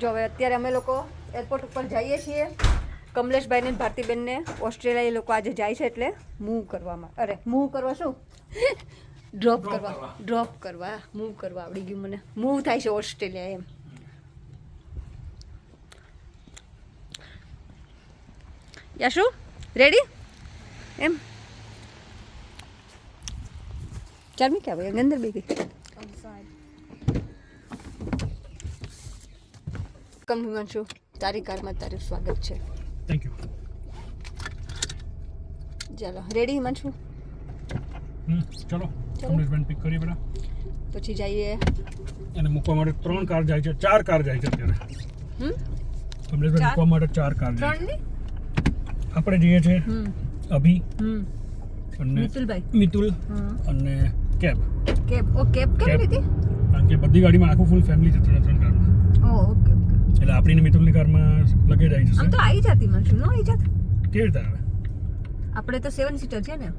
જો હવે અત્યારે અમે લોકો એરપોર્ટ ઉપર જઈએ છીએ. કમલેશભાઈને ભારતીબેનને. ઓસ્ટ્રેલિયા એ લોકો આજે જાય છે એટલે મૂવ કરવામાં. અરે મૂવ કરવા શું? ડ્રોપ કરવા. ડ્રોપ કરવા. મૂવ કરવા આવડી ગયું મને. મૂવ થાય છે ઓસ્ટ્રેલિયા એમ. યાશુ રેડી એમ? ચાલ ક્યાં ભાઈ અંદર બે ગઈ કમ હિમાંશુ તારી કારમાં તારું સ્વાગત છે. થેન્ક યુ ચાલો રેડી હિમાંશુ હમ ચલો કમલેશબેન પિક કરીએ બેટા. પછી જઈએ. અને મૂકવા માટે ત્રણ કાર જાય છે ચાર કાર જાય છે અત્યારે. હમ? કમલેશબેન મૂકવા માટે ચાર કાર જાય છે. આપણે જઈએ છીએ અભી હમ. અને મિતુલભાઈ. મિતુલ અને કેબ. કેબ. ઓ કેબ કેમ. લીધી કારણ કે બધી ગાડીમાં આખું ફૂલ ફેમિલી છે ત્રણ ત્રણ કારમાં ઓ ઓકે ઓકે એટલે આપણી ને મિતુલની કારમાં લગેજ આવી આમ તો જશે આવી જતી હિમાંશુ નો આવી જત? કેવી રીતે આવે? આપણે તો સેવન સીટર છે ને.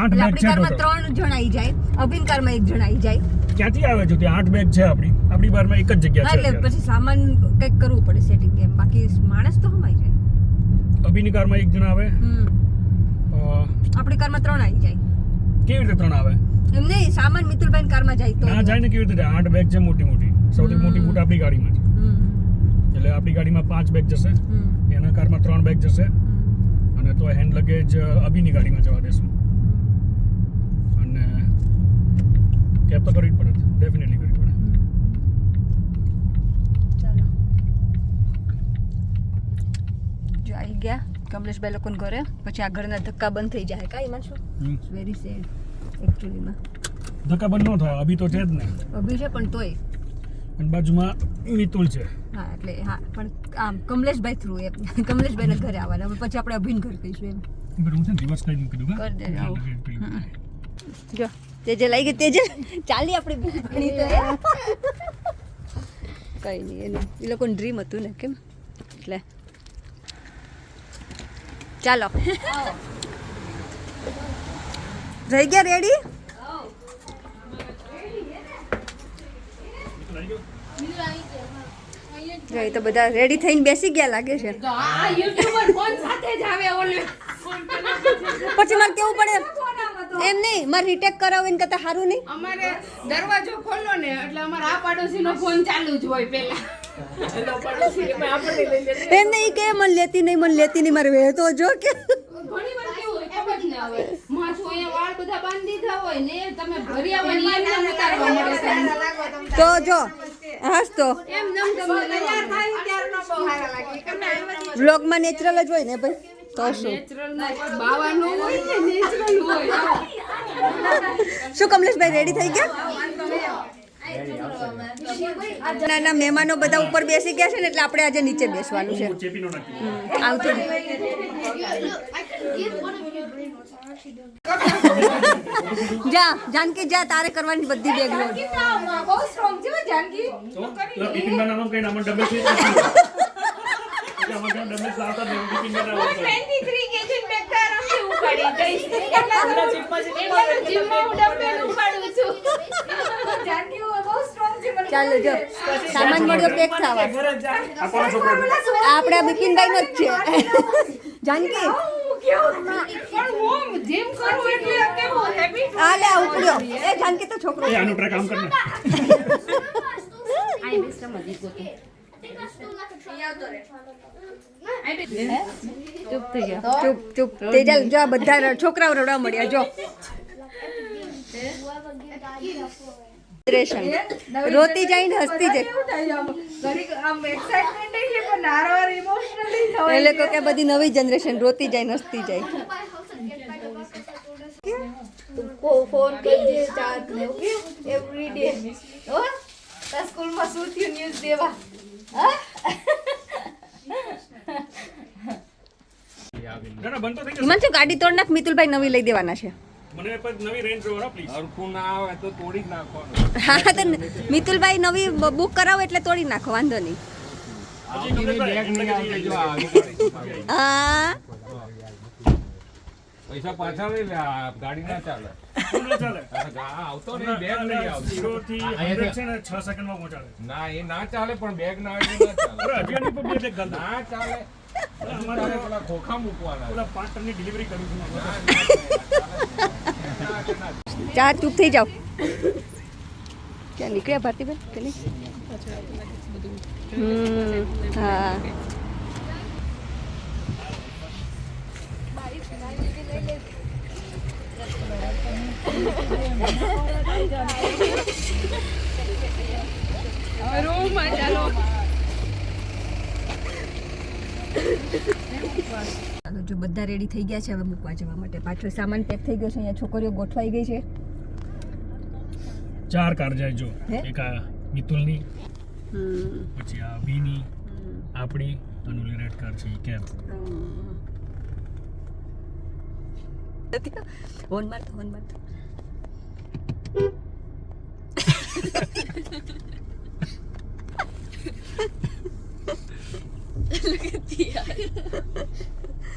આઠ બેગ આપણી છે કારમાં. ત્રણ જણ આવી જાય અભિન કારમાં એક જણ આવી જાય. ક્યાંથી આવે છે તે આઠ બેગ છે આપણી? આપણી બારમાં એક જ જગ્યા છે એટલે પછી સામાન કંઈક કરવું પડે સેટિંગ કેમ બાકી માણસ તો હમાઈ જાય. અભિની કારમાં એક જણ આવે? હમ. આપણી કારમાં ત્રણ આવી જાય. કેવી રીતે ત્રણ આવે? એમ નહીં સામાન મિતુલભાઈ કારમાં જાય તો ના જાય ને કેવી રીતે? આઠ બેગ છે મોટી મોટી સૌથી. મોટી બૂટ આપણી ગાડીમાં છે. એટલે આપણી ગાડીમાં પાંચ બેગ જશે. એના કારમાં ત્રણ બેગ જશે. અને તો હેન્ડ લગેજ અભીની ગાડીમાં જવા દેશું. અને કેબ તો કરવી જ પડે. ડેફિનેટલી કરવી પડે. ચાલો. જો આવી ગયા. કમલેશભાઈ લોકોને ઘરે. પછી આ ઘરના ધક્કા બંધ થઈ જાય. કાંઈ માનશું હમ. વેરી સેડ એકચ્યુઅલીમાં ધક્કા બંધ ન થાય. અભી તો છે જ ને. અભી છે પણ તોય. અને બાજુમાં મિતુલ છે. હા એટલે હા પણ આમ કમલેશભાઈ થ્રુ એમ. કમલેશભાઈને ઘરે આવવાના. હવે પછી આપણે અભિન ઘર કહીશું એમ. બરાબર હું છે ને રિવર્સ કરી મૂકી કર દે, જો તેજે લઈ ગઈ તેજે ચાલી આપણે ભણી તો કઈ નહીં એનું. એ લોકોનું ડ્રીમ હતું ને કેમ? એટલે. ચાલો. રહી ગયા રેડી જો તો બધા રેડી થઈને બેસી ગયા લાગે છે. આ યુટ્યુબર ફોન સાથે જ આવે ઓલે. પછી મારે કેવું પડે? એમ નહીં મારે રીટેક કરાવીને કરતા સારું નહીં? અમારે દરવાજો ખોલો ને એટલે અમારા આ પાડોશીનો ફોન ચાલુ જ હોય પેલા એટલે પાડોશી પણ આપણને લઈ લે. એમ નહીં કે મને લેતી નહીં મને લેતી નહીં મારે વહેતો જો કે ઘણી વાર કેવું હોય ખબર જ ના હોય માથું અહીંયા વાળ બધા બાંધી દીધા હોય ને તમે ભરી આવવાની એમ ઉતારવા મળે તો જો હાસ તો એમ નમ તમને નેચરલ જ હોય ને ભાઈ? તો શું? Natural ના બાવાનું હોય ને નેચરલ હોય. શું કમલેશભાઈ રેડી થઈ ગયા? નાના મહેમાનો બધા ઉપર બેસી ગયા છે ને એટલે આપણે આજે નીચે બેસવાનું છે. આવતું જા જાનકી જા તારે કરવાની બધી બેગ લો બહુ સ્ટ્રોંગ છે જાનકી. ડબલ છે. ચાલો જો સામાન મળ્યો પેક થવા. આપણા બિપિનભાઈ નો જ છે. જાનકી? પણ હું જીમ કરું એટલે કેવું હેબિટ આ લે આ ઉપડ્યો એ જાનકી તો છોકરો ચૂપ થઈ ગયા ચૂપ ચૂપ તેજલ જો આ બધા છોકરાઓ રડવા મળ્યા જો રોતી જાય ને હસતી જાય એ લોકો કે બધી નવી જનરેશન રોતી જાય ને હસતી જાય. ફોન કરજે ચાર્જ ને એવરી ડે સ્કૂલમાં શું થયું? ન્યૂઝ દેવા. હિમાંશુ ગાડી તોડ નાખ મિતુલભાઈ નવી લઈ દેવાના છે. મને પછી નવી રેન્જ રોવર પ્લીઝ હરખું ના આવે તો તોડી નાખવાનું. હા તો મિતુલભાઈ નવી બુક કરાવો એટલે તોડી નાખો વાંધો નહીં. પૈસા પાછા લઈ લે ગાડી ના ચાલે. ન ચાલે. આવતો નહીં બેગ નહીં આવતી. ઝીરો થી 100 છે ને છ સેકન્ડમાં પહોંચાડે ના એ ના ચાલે પણ બેગ ના આવે ના ચાલે. અરે અગિયારની પર બે બેગ ગાલ ના ચાલે. અમારે પેલા ખોખા મૂકવાના ઓલા પાંચ ટનની ડિલિવરી કરું છું ચૂપ થઈ જાઓ. ક્યાં નીકળ્યા ભારતીબેન? કે નહીં? હા. રૂમમાં ચાલો ચાલો જો બધા રેડી થઈ ગયા છે હવે મૂકવા જવા માટે. પાછો સામાન પેક થઈ ગયો છે અહીંયા છોકરીઓ ગોઠવાઈ ગઈ છે. ચાર કાર જાય જો. હે? એક આ મિતુલની પછી આ બીની આપણી અને રેડ કાર છે એ કેબ હોન મારતો હોન મારતો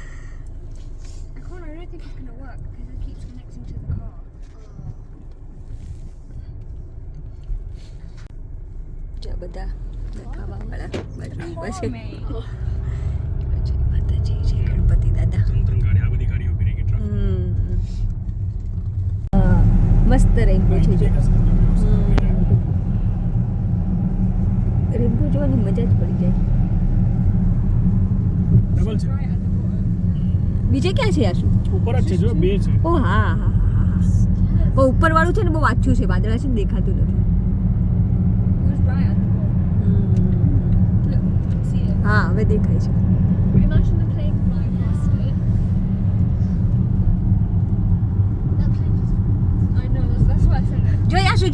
I can't, I don't think it's gonna work because it keeps connecting to the car. જો આ બધા દેખાવાવાળા બધા ઊભા છે me. જય માતાજી જય ગણપતિ દાદા મસ્ત રેમ્બો છે જો. રેમ્બો જોવાની મજા જ પડી જાય. ડબલ છે. બીજે ક્યાં છે યાર શું ઉપર જ છે જો બે છે. ઓ હા હા હા હા હા. બહુ ઉપર વાળું છે ને બહુ વાંચ્યું છે વાદળા છે ને દેખાતું નથી. હા હવે દેખાય છે.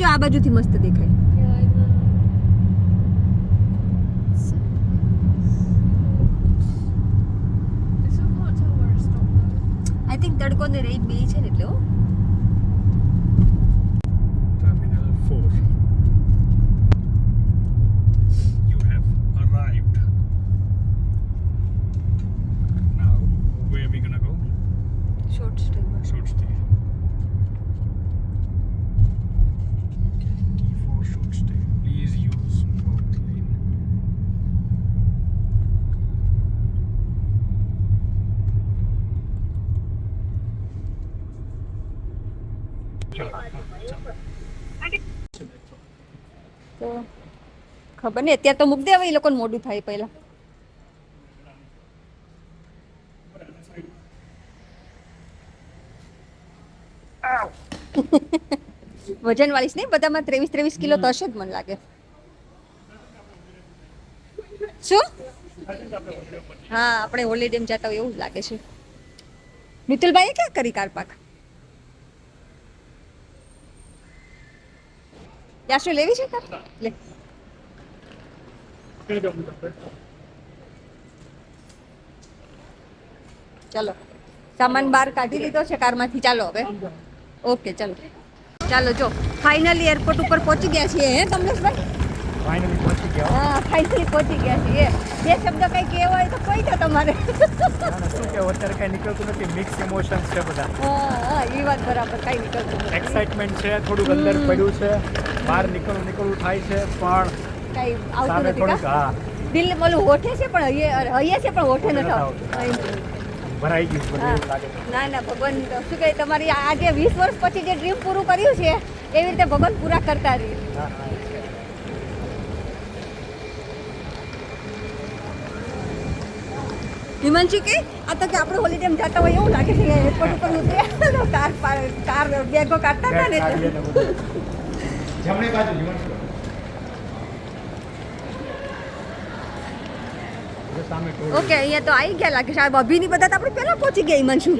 જો આ બાજુથી મસ્ત દેખાય. આઈ થિંક તડકો ને રેત ખબર નહીં. અત્યારે તો મૂકી દે એ લોકોને મોડું થાય પહેલા. વજન વાળીશ નહીં બધામાં ત્રેવીસ ત્રેવીસ કિલો તો હશે જ મને લાગે. શું? હા આપણે હોલિડેમ જતા હોય એવું જ લાગે છે. મિતુલભાઈએ ક્યાં કરી કાર પાક? યાશુ લેવી છે કાર? લે. ચાલો. સામાન બહાર કાઢી લીધો છે કારમાંથી. ચાલો હવે. ઓકે ચાલો. ચાલો જો. ફાઇનલી એરપોર્ટ ઉપર પહોંચી ગયા છીએ હે કમલેશભાઈ? ફાઇનલી પહોંચી ગયા હા. ફાઇનલી પહોંચી ગયા છીએ. બે શબ્દ કઈ કહેવો હોય તો કોઈ તો તમારે? શું કહેવો? અત્યારે કઈ નીકળતું નથી. મિક્સ ઇમોશન્સ છે બધા. હા હા એ વાત બરાબર. કઈ નીકળતું એક્સાઇટમેન્ટ છે થોડું અંદર પડ્યું છે. બહાર નીકળવું નીકળવું થાય છે પણ કઈ આવતું નથી કા? દિલ ઓલું હોઠે છે પણ હૈયે છે પણ હોઠે નથી આવતું. ભરાઈ ગયું. ના ના ભગવાન શું કહે તમારી આજે વીસ વર્ષ પછી જે ડ્રીમ પૂરું કર્યું છે એવી રીતે ભગવાન પૂરા કરતા રહે. હિમાંશુ. કે આ તો કે આપણે હોલિડેમ જતા હોય એવું લાગે છે કે એરપોર્ટ ઉપર કાર કાર બેગો કાઢતા હતા ને. જમણી બાજુ ઓકે અહીંયા તો આવી ગયા લાગે છે. આ અભિની બધા તો આપણે પહેલાં પહોંચી ગયા હિમાંશુ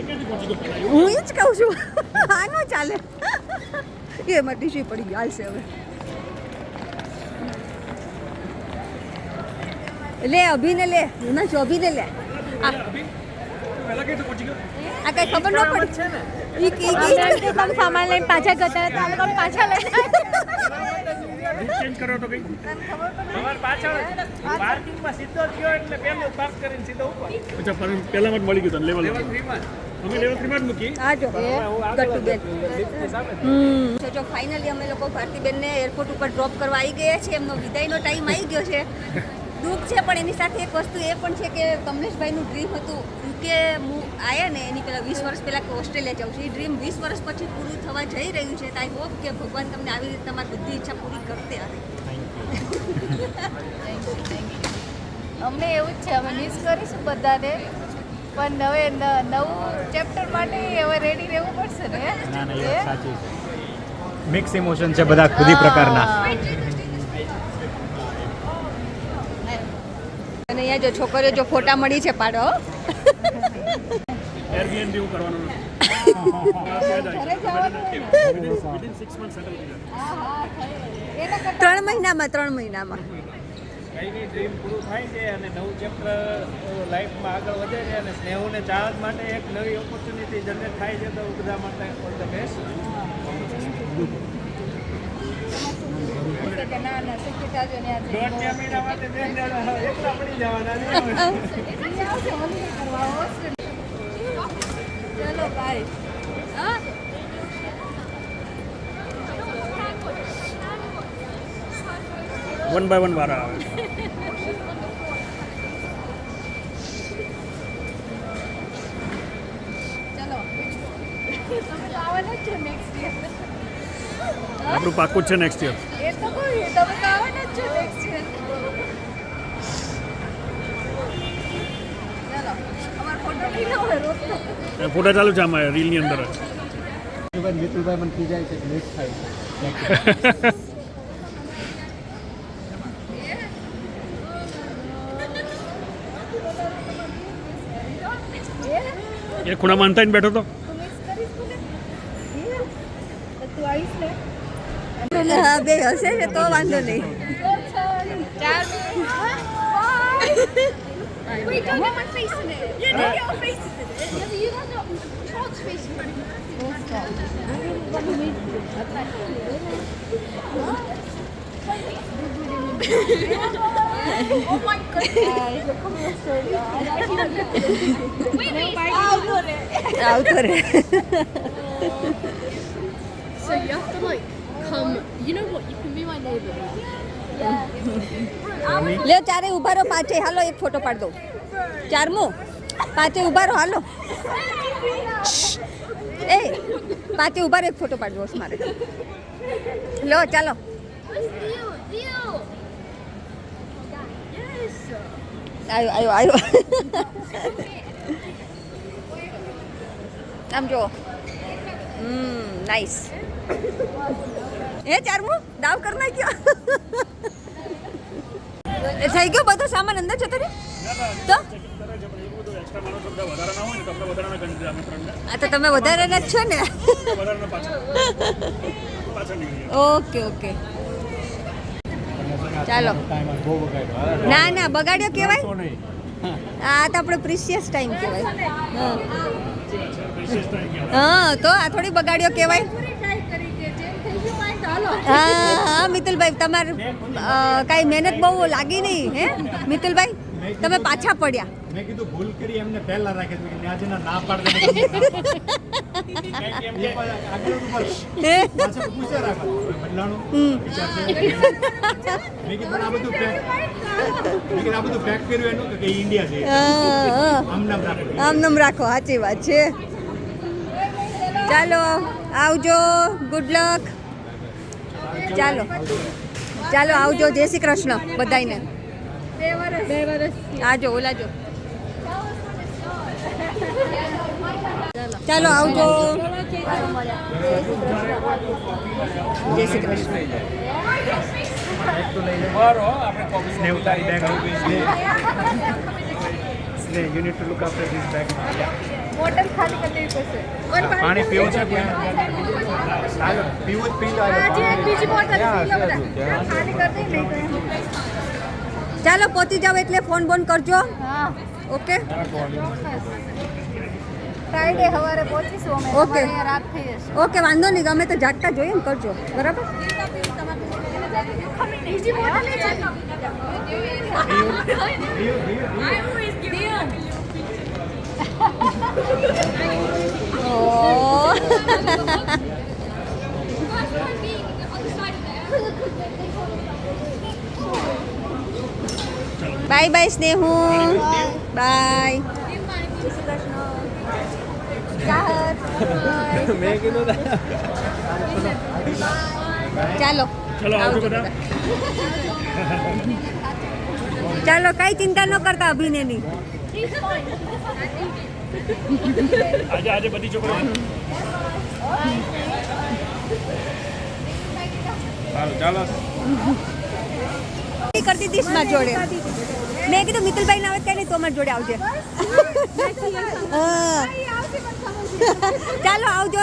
હું એ જ કહું છું. હા ન ચાલે. એમાં ટીશ્યુ પડી ગયું હાલશે હવે. લે અભિને લે. હિમાંશુ અભિને લે. આ. કઈ ખબર ન પડી? ઈ- તમે સામાન લઈને પાછા ગતા હતા. પાછા લઈને ચેન્જ કરો તો કઈ તમારે પાછળ પાર્કિંગમાં સીધો જ ગયો એટલે પેલું પાર્ક કરીને સીધો ઉપર. અચ્છા પણ પહેલામાં જ મળી ગયું તને લેવલ લેવલ થ્રીમાં અમે લેવલ થ્રીમાં જ મૂકી? આ જો ગટ્ટુબેન લિફ્ટની સામે જો. ફાઇનલી અમે લોકો ભારતીબેનને એરપોર્ટ ઉપર ડ્રોપ કરવા આવી ગયા છે એમનો વિદાયનો ટાઈમ આવી ગયો છે. દુઃખ છે પણ એની સાથે એક વસ્તુ એ પણ છે કે કમલેશભાઈનું ડ્રીમ હતું. કે હું આવ્યા ને એની પહેલાં વીસ વર્ષ પહેલાં કે ઓસ્ટ્રેલિયા જાઉં છું. એ ડ્રીમ વીસ વર્ષ પછી પૂરું થવા જઈ રહ્યું છે. તો આઈ હોપ કે ભગવાન તમને આવી રીતે તમારી બધી ઈચ્છા પૂરી કરતે આવે અમને એવું જ છે અમે મિસ કરીશું બધાને. પણ હવે ન- નવું ચેપ્ટર માટે હવે રેડી રહેવું પડશે ને? ના ના એ એ? સાચી છે. મિક્સ ઇમોશન છે બધા ખુદી પ્રકારના. અને અહીંયા જો છોકરીઓ જો ફોટા મળી છે પાડો. હો. એરબીએનબી હું કરવાનો નથી. ત્રણ મહિનામાં ત્રણ મહિનામાં. કઈની ડ્રીમ પૂરું થાય છે અને નવું ચેપ્ટર લાઈફમાં આગળ વધે છે અને સ્નેહોને ચાહત માટે એક નવી ઓપોર્ચ્યુનિટી જનરેટ થાય છે તો બધા માટે ઓલ ધ બેસ્ટ એકલા પડી જવાના છે. એ આવશે holiday કરવા ઓસ્ટ્રેલિયા ચલો બાય હા વન બાય વન વારા આવે આપણું પાકું છે નેક્સ્ટ યર એ તો કહું તમે તો આવવાના જ છો નેક્સ્ટ યર ચલો અમારો ફોટો ચાલુ છે આમાં રીલની અંદર. મિતુલભાઈ મને ખીજાય છે મિક્સ થાય એ ખૂણામાં અંતાઈને બેઠો તો? મિસ બે હશે ને તો વાંધો નહીં. Wait, don't get my face in it. Yeah, don't get my face in it. Yeah, but you got the face in front of oh my god. wait, wait, autore. Autore. so you have to like come. You know what? You can be my neighbor. Yeah. લ્યો ચારે ઊભા રહો પાંચે. હાલો એક photo પાડ દો ચારમું? પાંચે ઊભા રહો હાલો. એ પાંચે ઊભા રહો એક ફોટો પાડ દો મારે. લો ચાલો. આવ્યો આવ્યો આવ્યો આમ જુઓ. હમ નાઈસ એ ચારમું? દાવ કર નાખ્યો. થઈ ગયો બધો સામાન અંદર જતો રે તો? આ તો તમે વધારેના જ છો ને. Okay okay. ચાલો. ના ના, બગાડ્યો કહેવાય આ તો આપણે પ્રિશિયસ ટાઈમ કહેવાય હા. તો આ થોડી બગાડ્યો કહેવાય હા હા મિતુલભાઈ તમારે કાંઈ મહેનત બહુ લાગી નહીં હે? મિતુલભાઈ તમે પાછા પડ્યા. મેં કીધું ભૂલ કરી એમને પહેલા છે. આજે ના પાડ દે. રાખો. સાચી વાત છે. ચાલો આવજો. ગુડ લક ચાલો. ચાલો, આવજો. જય શ્રી કૃષ્ણ બધાને બે વર્ષ બે વર્ષ આજો ઓલાજો ચાલો, આવજો. જય શ્રી કૃષ્ણ. સ્નેહ ઉતારી bag Sneh you need to look after this bag bottle ખાલી કરી દેવી પડશે. પાણી પીવું છે ચાલો પીવું જ પી લો એક બીજી બોટલ ખાલી કરી દઈ નહીં ચાલો પહોંચી જાવ એટલે ફોન બોન કરજો. હા. ઓકે? ફ્રાઈડે સવારે પહોંચીશું અમે. ઓકે. રાત થઈ જશે. ઓકે વાંધો નહીં ગમે તો જાગતા જોઈએ ને કરજો. બરાબર? Easy water bye bye Snehu bye. ચાલો. ચલો કઈ ચિંતા ન કરતા અભિનેની. આજે આજે બધી છોકરીઓ સારું ચાલો કરતી હતી જોડે. મેં કીધું મિતુલભાઈ ના આવે કઈ નહીં તો અમારી જોડે આવજે. ચાલો, આવજો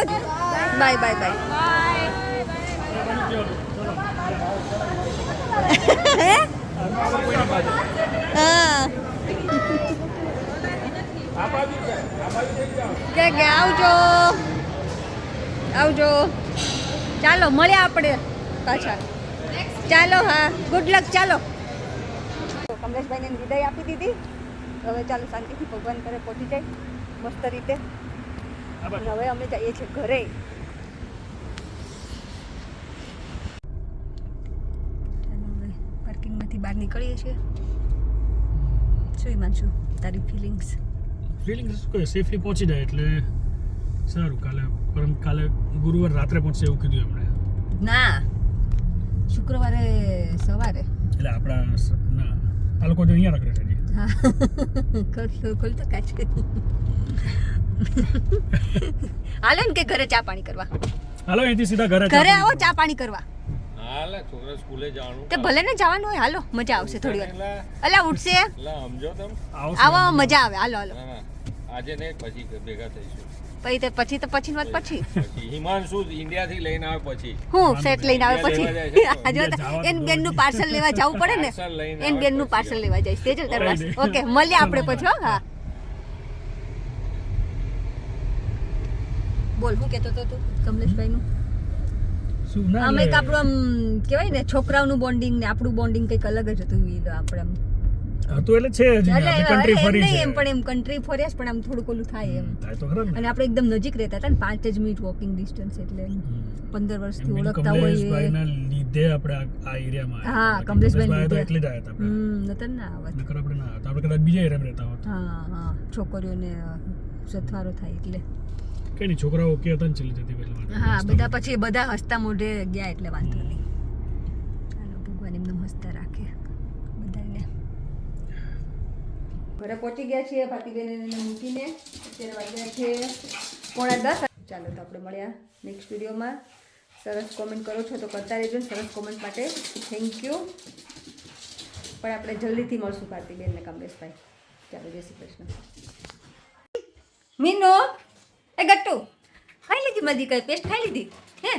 બાય બાય બાય. કે કે, આવજો. આવજો. ચાલો, મળ્યા આપણે પાછા. ચાલો, હા. ગુડ લક ચાલો. કમલેશભાઈને વિદાય આપી દીધી. હવે ચાલો શાંતિથી ભગવાન ઘરે પહોંચી જાય મસ્ત રીતે. હવે અમે જઈએ છીએ ઘરે. પાર્કિંગમાંથી બહાર નીકળીએ છીએ. શું હિમાંશુ તારી ફિલિંગ્સ ફિલિંગ્સ શું કહે સેફલી પહોંચી જાય એટલે સારું. કાલે પરમ કાલે ગુરુવાર રાત્રે પહોંચશે એવું કીધું એમણે. ના. શુક્રવારે સવારે. એટલે આપણા ના. આ લોકો જો અહીંયા રખડે છે હાલે ને કે ઘરે ચા પાણી કરવા? હાલો અહીંથી સીધા ઘરે ઘરે આવો ચા પાણી કરવા. હાલે છોકરા સ્કૂલે જવાનું. તે ભલે ને જવાનું હોય હાલો મજા આવશે થોડી વાર. અલા ઉઠશે? સમજો તમે. આવો મજા આવે. હાલો હાલો. ના આજે પછી ભેગા થઈશું. પછી તે પછી તો પછી વાત પછી. હિમાંશુ ઇન્ડિયા થી લઈને આવે પછી. હું સેટ લઈને આવે પછી. તો. તો એન બેનનું પાર્સલ લેવા જવું પડે ને એન બેનનું પાર્સલ લેવા જઈશ તેજલ તાર કઈ ઓકે મળીએ આપણે પછી હા બોલ હું કહેતો તો તું કમલેશભાઈ નું અમે આપણું આમ કહેવાય ને છોકરાઓનું બોન્ડિંગ ને આપણું બોન્ડિંગ કંઈક અલગ જ હતું ઈ તો આપણે આમ તો એટલે છે જ આપણે ફરી છે. એમ પણ એમ કન્ટ્રી ફર્યા પણ આમ થોડું ઓલું થાય એમ. થાય તો ખરા ને. અને આપણે એકદમ નજીક રહેતા હતા ને પાંચ જ મિનિટ વોકિંગ ડિસ્ટન્સ એટલે. પંદર વર્ષથી ઓળખતા હોઈએ કમલેશભાઈના લીધે આપણે આ એરિયામાં હા, કમલેશભાઈ તો. એટલે જ આવ્યા હતા આપણે. હમ નતર ના આવત. નકર આપણે ના આવત. આપણે કદાચ બીજા એરિયામાં રહેતા હોત. હા હા. છોકરીઓને સથવારો થાય એટલે. કઈ નહીં છોકરાઓ કે હતા ને ચલી જતી એટલે હા બધા પછી બધા હસતા મોઢે ગયા એટલે વાંધો નહીં ચાલો ભગવાન એમને હસતા રાખે બધાને ઘરે પહોંચી ગયા છીએ ભાતીબેન એને મૂકીને અત્યારે વાગ્યા છે પોણા દસ. ચાલો તો આપણે મળ્યા નેક્સ્ટ વિડીયોમાં. સરસ કોમેન્ટ કરો છો તો કરતા રહેજો સરસ કોમેન્ટ માટે. થેન્ક યુ પણ આપણે જલ્દીથી મળશું ભારતીબેન ને કમલેશભાઈ ચાલો, જય શ્રી કૃષ્ણ. મીનો, એ ગટ્ટુ, ખાઈ લીધી મધી કઈ પેસ્ટ ખાઈ લીધી? હે?